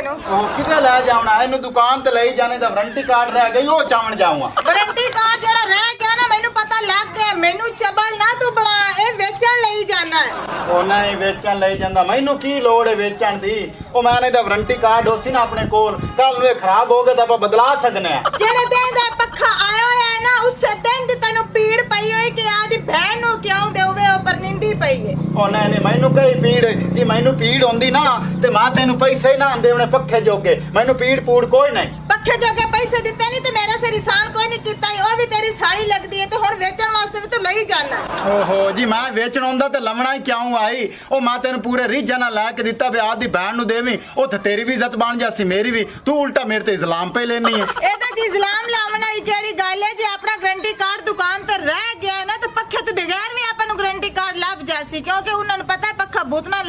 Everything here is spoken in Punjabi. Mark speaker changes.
Speaker 1: ਪੱਖੇ ਨੂੰ
Speaker 2: ਉਹ ਕਿਤੇ ਲੈ ਜਾਵਣਾ ਇਹਨੂੰ ਦੁਕਾਨ ਤੇ ਲਈ ਜਾਣੇ ਦਾ ਵਾਰੰਟੀ ਕਾਰਡ ਰਹਿ ਗਈ ਉਹ ਚਾਵਣ ਜਾਊਂਗਾ।
Speaker 1: ਵਾਰੰਟੀ ਕਾਰਡ ਜਿਹੜਾ ਰਹਿ ਗਿਆ ਨਾ ਮੈਨੂੰ ਪਤਾ ਲੱਗ ਗਿਆ ਮੈਨੂੰ ਚਬਲ ਨਾ ਤੂੰ ਬਣਾ ਇਹ ਵੇਚਣ ਲਈ ਜਾਣਾ
Speaker 2: ਉਹ ਨਹੀਂ ਵੇਚਣ ਲਈ ਜਾਂਦਾ। ਮੈਨੂੰ ਕੀ ਲੋੜ ਹੈ ਵੇਚਣ ਦੀ? ਉਹ ਮੈਂ ਇਹਦਾ ਵਾਰੰਟੀ ਕਾਰਡ ਹੋਸੀ ਨਾ ਆਪਣੇ ਕੋਲ। ਕੱਲ ਨੂੰ ਇਹ ਖਰਾਬ ਹੋ ਗਿਆ ਤਾਂ ਆਪਾਂ ਬਦਲਾ ਸਕਨੇ ਆ।
Speaker 1: ਜਿਹੜੇ ਦਿਨ ਦਾ ਪੱਖਾ ਆਇਆ ਹੋਇਆ ਹੈ ਨਾ ਉਸੇ ਦਿਨ ਦੀ ਤੈਨੂੰ ਪੀੜ ਪਈ ਹੋਈ ਕਿ ਆਦੀ ਭੈਣ ਨੂੰ ਕਿਉਂ ਦੇਵੇ ਪਰਨਿੰਦੀ ਪਈ ਹੈ
Speaker 2: ਉਹ ਨਹੀਂ ਨਹੀਂ ਮੈਨੂੰ ਕਈ ਪੀੜ ਜੀ ਮੈਨੂੰ ਪੀੜ ਹੁੰਦੀ ਨਾ ਤੇ ਮੈਂ ਤੈਨੂੰ ਪੈਸੇ ਨਾ ਆਂਦੇ ਉਹਨੇ ਪੱਖੇ ਜੋਗੇ। ਮੈਨੂੰ ਪੀੜ ਪੂੜ ਕੋਈ ਨਹੀਂ।
Speaker 1: ਪੱਖੇ ਜੋਗੇ ਪੈਸੇ ਦਿੱਤੇ ਨਹੀਂ ਤੇ ਮੇਰੇ ਸਿਰ ਇਸਾਨ ਕੋਈ ਨਹੀਂ ਕੀਤਾ ਈ। ਉਹ ਵੀ ਤੇਰੀ ਸਾੜੀ ਲੱਗਦੀ ਹੈ ਤੇ ਹੁਣ ਵੇਚਣ ਵਾਸਤੇ ਵੀ ਤੂੰ ਲਈ ਜਾਣਾ।
Speaker 2: ਓਹੋ ਜੀ ਮੈਂ ਵੇਚਣ ਆਉਂਦਾ ਤੇ ਲਵਣਾ ਹੀ ਕਿਉਂ ਆਈ? ਉਹ ਮੈਂ ਤੈਨੂੰ ਪੂਰੇ ਰੀਝਾਂ ਨਾਲ ਲੈ ਕੇ ਦਿੱਤਾ ਵੀ ਆਦੀ ਭੈਣ ਨੂੰ ਦੇਵੀਂ। ਤੇ ਤੇਰੀ ਵੀ ਇੱਜ਼ਤ ਬਣ ਜਾਸੀ ਮੇਰੀ ਵੀ। ਤੂੰ ਉਲਟਾ ਮੇਰੇ ਤੇ ਇਸਲਾਮ ਪੇ ਲੈਣੀ ਹੈ
Speaker 1: ਇਹਦੇ ਚ ਇਸਲਾਮ ਲਾਉਣ ਵਾਲੀ ਕਿਹੜੀ ਗੱਲ ਹੈ ਜੇ ਆਪਣਾ ਗਰੰਟੀ ਕਾਰਡ ਦੁਕਾਨ ਤੇ ਰਹਿ ਗਿਆ ਸੀ ਕਿਉਂਕਿ ਉਹਨਾਂ ਨੂੰ ਪਤਾ ਹੈ ਪੱਖਾ ਬੁੱਤ ਨਾਲ